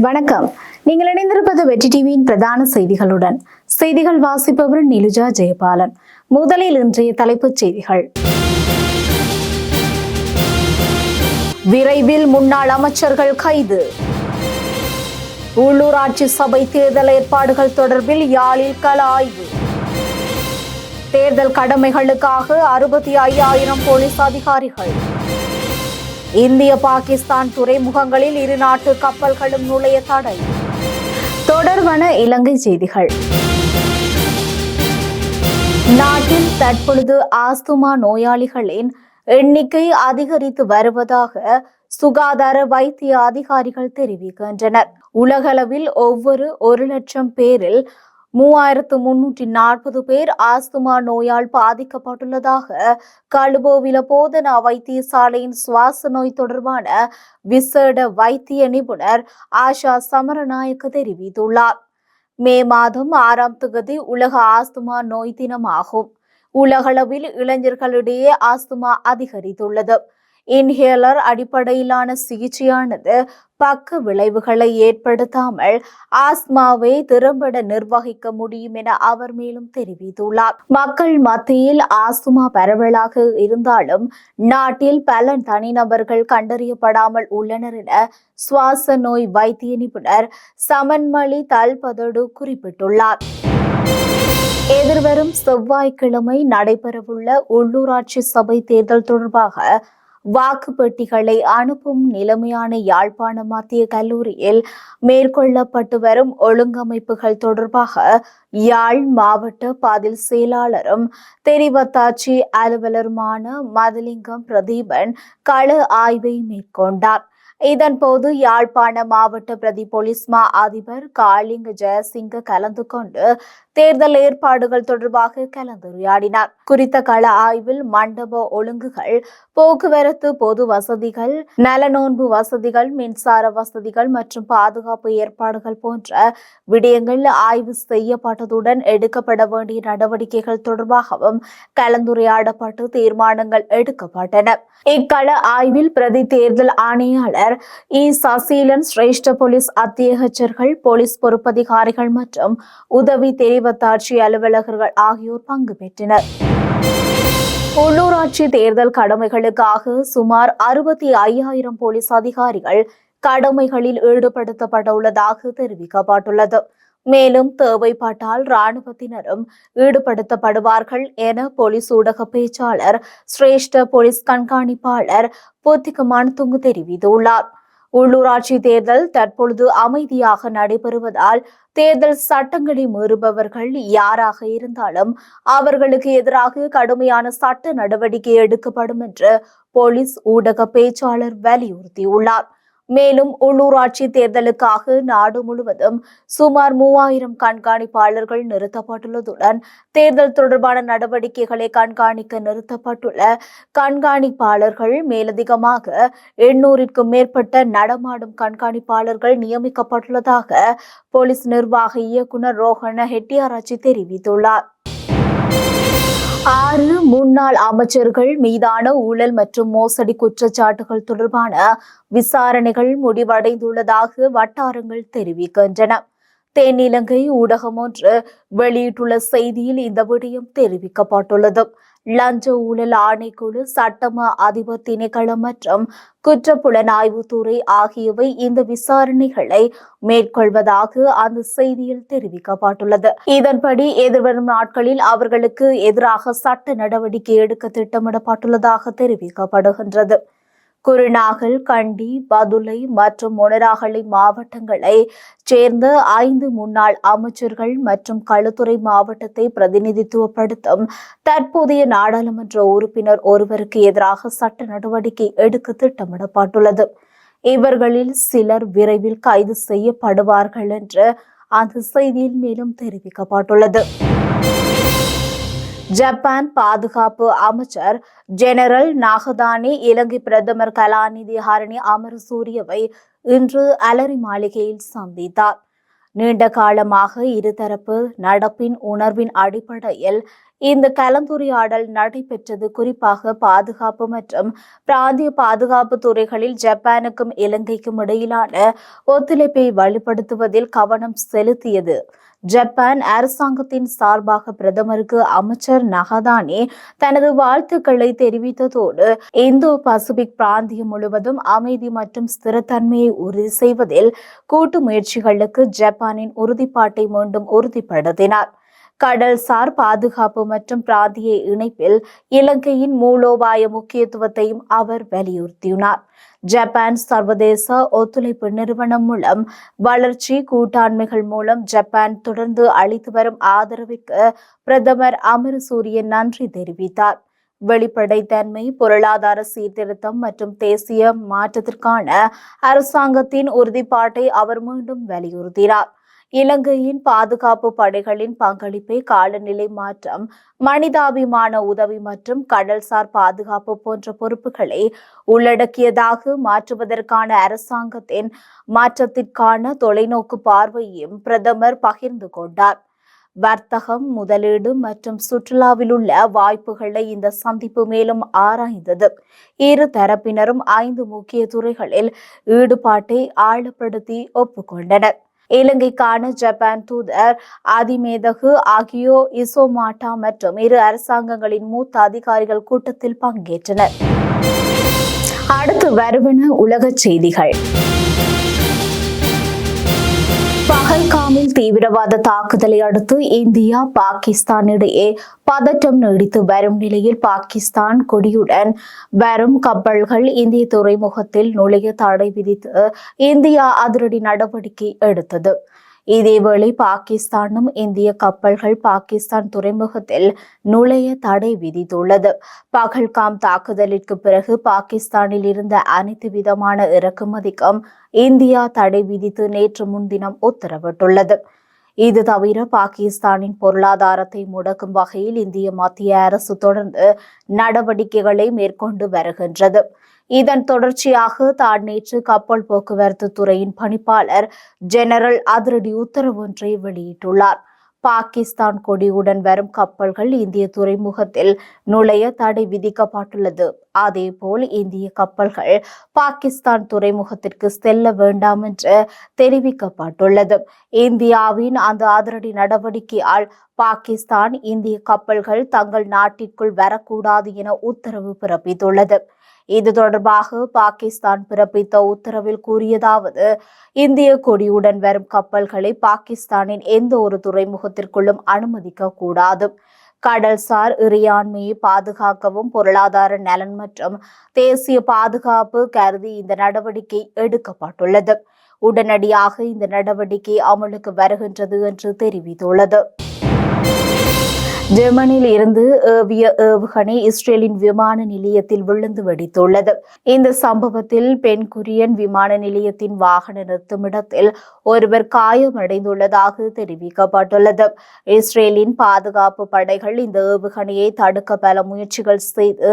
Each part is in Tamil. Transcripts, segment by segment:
வணக்கம். நீங்கள் இணைந்திருப்பது வெற்றி டிவியின் பிரதான செய்திகளுடன். செய்திகள் வாசிப்பவர் நிலுஜா ஜெயபாலன். முதலில் இன்றைய தலைப்புச் செய்திகள். விரைவில் முன்னாள் அமைச்சர்கள் கைது. உள்ளூராட்சி சபை தேர்தல் ஏற்பாடுகள் தொடர்பில் யாழில் கள ஆய்வு. தேர்தல் கடமைகளுக்காக அறுபத்தி ஐயாயிரம் போலீஸ் அதிகாரிகள். இந்திய பாகிஸ்தான் துறைமுகங்களில் இரு நாட்டு கப்பல்களும் நுழைய தடை. தொடர்பான இலங்கை செய்திகள். நாட்டில் தற்பொழுது ஆஸ்துமா நோயாளிகளின் எண்ணிக்கை அதிகரித்து வருவதாக சுகாதார வைத்திய அதிகாரிகள் தெரிவிக்கின்றனர். உலகளவில் ஒவ்வொரு ஒரு லட்சம் பேரில் மூவாயிரத்து முன்னூற்றி நாற்பது பேர் ஆஸ்துமா நோயால் பாதிக்கப்பட்டுள்ளதாக கழுபோவில போதனா வைத்தியசாலையின் சுவாச நோய் தொடர்பான விசேட வைத்திய நிபுணர் ஆஷா சமரநாயக்க தெரிவித்துள்ளார். மே மாதம் ஆறாம் தொகுதி உலக ஆஸ்துமா நோய் தினமாகும். உலகளவில் இளைஞர்களிடையே ஆஸ்துமா அதிகரித்துள்ளது. இன்ஹேலர் அடிப்படையிலான சிகிச்சையானது பக்க விளைவுகளை ஏற்படுத்தாமல் ஆஸ்மாவை திறம்பட நிர்வகிக்க முடியும் என அவர் மேலும் தெரிவித்துள்ளார். மக்கள் மத்தியில் ஆஸ்துமா பரவலாக இருந்தாலும் நாட்டில் பல தனிநபர்கள் கண்டறியப்படாமல் உள்ளனர் என சுவாச நோய் வைத்திய நிபுணர் சமன்மலி தல்பதடு குறிப்பிட்டுள்ளார். எதிர்வரும் செவ்வாய்க்கிழமை நடைபெறவுள்ள உள்ளூராட்சி சபை தேர்தல் தொடர்பாக வாக்குப்பெட்டிகளை அனுப்பும் நிலைமையான யாழ்ப்பாண மத்திய கல்லூரியில் மேற்கொள்ளப்பட்டு வரும் ஒழுங்கமைப்புகள் தொடர்பாக யாழ் மாவட்ட பதில் செயலாளரும் தெரிவத்தாட்சி அலுவலருமான மதலிங்கம் பிரதீபன் கள ஆய்வை மேற்கொண்டார். இதன்போது யாழ்ப்பாண மாவட்ட பிரதி போலீஸ் மா அதிபர் காளிங்க ஜெயசிங்க கலந்து கொண்டு தேர்தல் ஏற்பாடுகள் தொடர்பாக கலந்துரையாடினார். குறித்த கள ஆய்வில் மண்டப ஒழுங்குகள் போக்குவரத்து பொது வசதிகள் நலனோன்பு வசதிகள் மின்சார வசதிகள் மற்றும் பாதுகாப்பு ஏற்பாடுகள் போன்ற விடயங்கள் ஆய்வு செய்யப்பட்டதுடன் எடுக்கப்பட வேண்டிய நடவடிக்கைகள் தொடர்பாகவும் கலந்துரையாடப்பட்டு தீர்மானங்கள் எடுக்கப்பட்டன. இக்கள ஆய்வில் பிரதி தேர்தல் ஆணையாளர் இ. சசீலன் சிரேஷ்ட போலீஸ் அத்தியகச்சர்கள் போலீஸ் பொறுப்பதிகாரிகள் மற்றும் உதவி தெரிவத்தாட்சி அலுவலகர்கள் ஆகியோர் பங்கு பெற்றனர். உள்ளூராட்சி தேர்தல் கடமைகளுக்காக சுமார் அறுபத்தி ஐயாயிரம் போலீஸ் அதிகாரிகள் கடமைகளில் ஈடுபடுத்தப்பட்டுள்ளதாக தெரிவிக்கப்பட்டுள்ளது. மேலும் தேவைப்பட்டால் இராணுவத்தினரும் ஈடுபடுத்தப்படுவார்கள் என போலீஸ் ஊடக பேச்சாளர் சிரேஷ்ட போலீஸ் கண்காணிப்பாளர் புத்திகமான் துங்கு தெரிவித்துள்ளார். உள்ளூராட்சி தேர்தல் தற்பொழுது அமைதியாக நடைபெறுவதால் தேர்தல் சட்டங்களை மீறுபவர்கள் யாராக இருந்தாலும் அவர்களுக்கு எதிராக கடுமையான சட்ட நடவடிக்கை எடுக்கப்படும் என்று போலீஸ் ஊடக பேச்சாளர் வலியுறுத்தியுள்ளார். மேலும் உள்ளூராட்சி தேர்தலுக்காக நாடு முழுவதும் சுமார் மூவாயிரம் கண்காணிப்பாளர்கள் நிறுத்தப்பட்டுள்ளதுடன் தேர்தல் தொடர்பான நடவடிக்கைகளை கண்காணிக்க நிறுத்தப்பட்டுள்ள கண்காணிப்பாளர்கள் மேலதிகமாக எண்ணூறிற்கும் மேற்பட்ட நடமாடும் கண்காணிப்பாளர்கள் நியமிக்கப்பட்டுள்ளதாக போலீஸ் நிர்வாக இயக்குனர் ரோஹன ஹெட்டியாராச்சி தெரிவித்துள்ளார். ஆறு முன்னாள் அமைச்சர்கள் மீதான ஊழல் மற்றும் மோசடி குற்றச்சாட்டுகள் தொடர்பான விசாரணைகள் முடிவடைந்துள்ளதாக வட்டாரங்கள் தெரிவிக்கின்றன. தென்னிலங்கை ஊடகம் ஒன்று வெளியிட்டுள்ள செய்தியில் இந்த விடயம் தெரிவிக்கப்பட்டுள்ளது. லஞ்ச ஊழல் ஆணைக்குழு சட்டம அதிபர் திணைக்களம் மற்றும் குற்றப்புலனாய்வுத்துறை ஆகியவை இந்த விசாரணைகளை மேற்கொள்வதாக அந்த செய்தியில் தெரிவிக்கப்பட்டுள்ளது. இதன்படி எதிர்வரும் நாட்களில் அவர்களுக்கு எதிராக சட்ட நடவடிக்கை எடுக்க திட்டமிடப்பட்டுள்ளதாக தெரிவிக்கப்படுகின்றது. குருநாகல் கண்டி பதுளை மற்றும் மொனராகலை மாவட்டங்களை சேர்ந்த ஐந்து முன்னாள் அமைச்சர்கள் மற்றும் களுத்துறை மாவட்டத்தை பிரதிநிதித்துவப்படுத்தும் தற்போதைய நாடாளுமன்ற உறுப்பினர் ஒருவருக்கு எதிராக சட்ட நடவடிக்கை எடுக்க திட்டமிடப்பட்டுள்ளது. இவர்களில் சிலர் விரைவில் கைது செய்யப்படுவார்கள் என்று அந்த செய்தியில் மேலும் தெரிவிக்கப்பட்டுள்ளது. ஜப்பான் பாதுகாப்பு அமைச்சர் ஜெனரல் நாகதானி இலங்கை பிரதமர் கலாநிதி ஹரணி அமரசூரியவை இன்று அலரி மாளிகையில் சந்தித்தார். நீண்ட காலமாக இருதரப்பு நடப்பின் உணர்வின் அடிப்படையில் இந்த கலந்துரையாடல் நடைபெற்றது குறிப்பாக பாதுகாப்பு மற்றும் பிராந்திய பாதுகாப்பு துறைகளில் ஜப்பானுக்கும் இலங்கைக்கும் இடையிலான ஒத்துழைப்பை வலுப்படுத்துவதில் கவனம் செலுத்தியது. ஜப்பான் அரசாங்கத்தின் சார்பாக பிரதமருக்கு அமைச்சர் நகதானே தனது வாழ்த்துக்களை தெரிவித்ததோடு இந்தோ பசிபிக் பிராந்தியம் முழுவதும் அமைதி மற்றும் ஸ்திரத்தன்மையை உறுதி செய்வதில் கூட்டு முயற்சிகளுக்கு ஜப்பானின் உறுதிப்பாட்டை மீண்டும் உறுதிப்படுத்தினார். கடல்சார் பாதுகாப்பு மற்றும் பிராந்திய இணைப்பில் இலங்கையின் மூலோபாய முக்கியத்துவத்தையும் அவர் வலியுறுத்தியுள்ளார். ஜப்பான் சர்வதேச ஒத்துழைப்பு நிறுவனம் மூலம் வளர்ச்சி கூட்டாண்மைகள் மூலம் ஜப்பான் தொடர்ந்து அளித்து வரும் ஆதரவிற்கு பிரதமர் அமரசூரியன் நன்றி தெரிவித்தார். வெளிப்படைத்தன்மை பொருளாதார சீர்திருத்தம் மற்றும் தேசிய மாற்றத்திற்கான அரசாங்கத்தின் உறுதிப்பாட்டை அவர் மீண்டும் வலியுறுத்தினார். இலங்கையின் பாதுகாப்பு படைகளின் பங்களிப்பை காலநிலை மாற்றம் மனிதாபிமான உதவி மற்றும் கடல்சார் பாதுகாப்பு போன்ற பொறுப்புகளை உள்ளடக்கியதாக மாற்றுவதற்கான அரசாங்கத்தின் மாற்றத்திற்கான தொலைநோக்கு பார்வையையும் பிரதமர் பகிர்ந்து கொண்டார். வர்த்தகம் முதலீடு மற்றும் சுற்றுலாவில் உள்ள வாய்ப்புகளை இந்த சந்திப்பு மேலும் ஆராய்ந்தது. இரு தரப்பினரும் ஐந்து முக்கிய துறைகளில் ஈடுபாட்டை ஆழப்படுத்தி ஒப்புக்கொண்டனர். இலங்கைக்கான ஜப்பான் தூதர் அதிமேதகு ஆகியோ இசோமாட்டா மற்றும் இரு அரசாங்கங்களின் மூத்த அதிகாரிகள் கூட்டத்தில் பங்கேற்றனர். அடுத்து வருவன உலக செய்திகள். பகல்காமில் தீவிரவாத தாக்குதலை அடுத்து இந்தியா பாகிஸ்தான் இடையே பதட்டம் நீடித்து வரும் நிலையில் பாகிஸ்தான் கொடியுடன் வரும் கப்பல்கள் இந்திய துறைமுகத்தில் நுழைய தடை விதித்து இந்தியா அதிரடி நடவடிக்கை எடுத்தது இதேவேளை பாகிஸ்தானும் இந்திய கப்பல்கள் பாகிஸ்தான் துறைமுகத்தில் நுழைய தடை விதித்துள்ளது. பகல்காம் தாக்குதலிற்கு பிறகு பாகிஸ்தானில் இருந்த அனைத்து விதமான இறக்குமதிக்கும் இந்தியா தடை விதித்து நேற்று முன்தினம் உத்தரவிட்டுள்ளது. இது தவிர பாகிஸ்தானின் பொருளாதாரத்தை முடக்கும் வகையில் இந்திய மத்திய அரசு தொடர்ந்து நடவடிக்கைகளை மேற்கொண்டு வருகின்றது. இதன் தொடர்ச்சியாக தான் நேற்று கப்பல் போக்குவரத்து துறையின் பணிப்பாளர் ஜெனரல் அதிரடி உத்தரவு ஒன்றை வெளியிட்டுள்ளார். பாகிஸ்தான் கொடியுடன் வரும் கப்பல்கள் இந்திய துறைமுகத்தில் நுழைய தடை விதிக்கப்பட்டுள்ளது. அதேபோல் இந்திய கப்பல்கள் பாகிஸ்தான் துறைமுகத்திற்கு செல்ல வேண்டாம் என்று தெரிவிக்கப்பட்டுள்ளது. இந்தியாவின் அந்த அதிரடி நடவடிக்கையால் பாகிஸ்தான் இந்திய கப்பல்கள் தங்கள் நாட்டிற்குள் வரக்கூடாது என உத்தரவு பிறப்பித்துள்ளது. இது தொடர்பாக பாகிஸ்தான் பிறப்பித்த உத்தரவில் கூறியதாவது இந்திய கொடியுடன் வரும் கப்பல்களை பாகிஸ்தானின் எந்த ஒரு துறைமுகத்திற்குள்ளும் அனுமதிக்க கூடாது கடல்சார் இறையாண்மையை பாதுகாக்கவும் பொருளாதார நலன் மற்றும் தேசிய பாதுகாப்பு கருதி இந்த நடவடிக்கை எடுக்கப்பட்டுள்ளது. உடனடியாக இந்த நடவடிக்கை அமலுக்கு வருகின்றது என்று தெரிவித்துள்ளது. ஜெர்மனியில் இருந்து ஏவிய ஏவுகணை இஸ்ரேலின் விமான நிலையத்தில் விழுந்து வெடித்துள்ளது. இந்த சம்பவத்தில் பெண் குரியன் விமான நிலையத்தின் வாகன நிறுத்துமிடத்தில் ஒருவர் காயமடைந்துள்ளதாக தெரிவிக்கப்பட்டுள்ளது. இஸ்ரேலின் பாதுகாப்பு படைகள் இந்த ஏவுகணையை தடுக்க பல முயற்சிகள் செய்து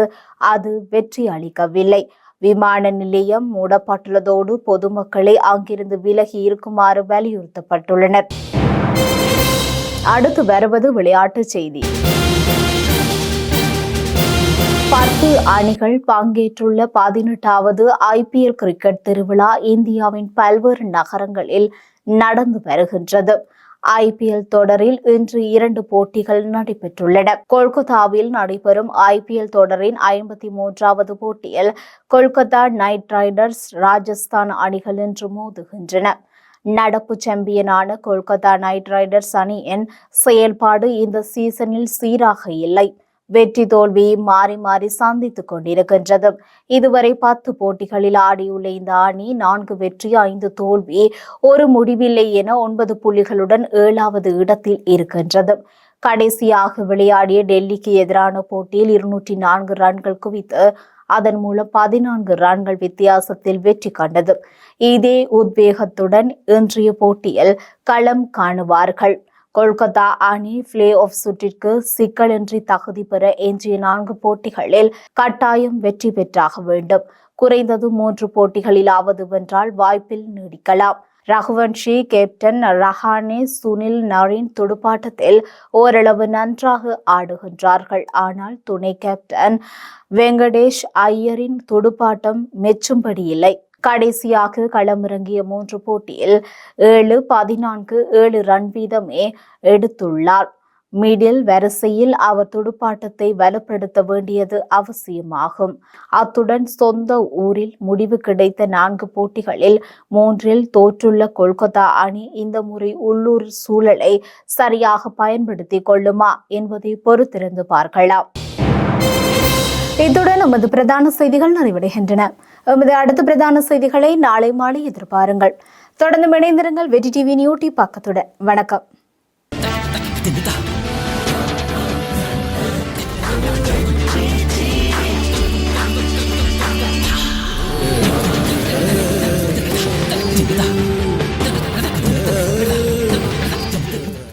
அது வெற்றி அளிக்கவில்லை. விமான நிலையம் மூடப்பட்டுள்ளதோடு பொதுமக்களை அங்கிருந்து விலகி இருக்குமாறு வலியுறுத்தப்பட்டுள்ளனர். அடுத்து வருவது விளையாட்டுச் செய்தி. பத்து அணிகள் பங்கேற்றுள்ள பதினெட்டாவது ஐபிஎல் கிரிக்கெட் திருவிழா இந்தியாவின் பல்வேறு நகரங்களில் நடந்து வருகின்றது. ஐபிஎல் தொடரில் இன்று இரண்டு போட்டிகள் நடைபெற்றுள்ளன. கொல்கத்தாவில் நடைபெறும் ஐபிஎல் தொடரின் ஐம்பத்தி மூன்றாவது போட்டியில் கொல்கத்தா நைட் ரைடர்ஸ் ராஜஸ்தான் அணிகள் இன்று மோதுகின்றன. நடப்பு சாம்பியனான கொல்கத்தா நைட் ரைடர்ஸ் அணியின் செயல்பாடு இந்த சீசனில் சீராக இல்லை. வெற்றி தோல்வி மாறி மாறி சந்தித்துக் கொண்டிருக்கின்றது. இதுவரை பத்து போட்டிகளில் ஆடியுள்ள இந்த அணி நான்கு வெற்றி ஐந்து தோல்வி ஒரு முடிவில்லை என ஒன்பது புள்ளிகளுடன் ஏழாவது இடத்தில் இருக்கின்றது. கடைசியாக விளையாடிய டெல்லிக்கு எதிரான போட்டியில் இருநூற்றி நான்கு ரன்கள் குவித்து அதன் மூலம் பதினான்கு ரன்கள் வித்தியாசத்தில் வெற்றி கண்டது. இதே உத்வேகத்துடன் இன்றைய போட்டியில் களம் காணுவார்கள். கொல்கத்தா அணி பிளே ஆஃப் சுற்றிற்கு சிக்கலின்றி தகுதி பெற எஞ்சிய நான்கு போட்டிகளில் கட்டாயம் வெற்றி பெற்றாக வேண்டும். குறைந்தது மூன்று போட்டிகளிலாவது வென்றால் வாய்ப்பில் நீடிக்கலாம். ரகுவன்ஷி கேப்டன் ரஹானே சுனில் நரீன் துடுப்பாட்டத்தில் ஓரளவு நன்றாக ஆடுகின்றார்கள். ஆனால் துணை கேப்டன் வெங்கடேஷ் ஐயரின் துடுப்பாட்டம் மெச்சும்படி இல்லை. கடைசியாக களமிறங்கிய மூன்று போட்டியில் ஏழு பதினான்கு ஏழு ரன் வீதமே எடுத்துள்ளார். மிடில் வரிசையில் அவர் துடுப்பாட்டத்தை வலுப்படுத்த வேண்டியது அவசியமாகும். அத்துடன் சொந்த ஊரில் முடிவு கிடைத்த நான்கு போட்டிகளில் மூன்றில் தோற்றுள்ள கொல்கத்தா அணி இந்த முறை உள்ளூர் சூழலை சரியாக பயன்படுத்திக் கொள்ளுமா என்பதை பொறுத்திருந்து பார்க்கலாம். இத்துடன் நமது பிரதான செய்திகள் நிறைவடைகின்றன. எமது அடுத்த பிரதான செய்திகளை நாளை மாலை எதிர்பாருங்கள். தொடர்ந்து இணைந்திருங்கள் வெற்றி டிவி நியூட்டி பக்கத்துடன். வணக்கம்.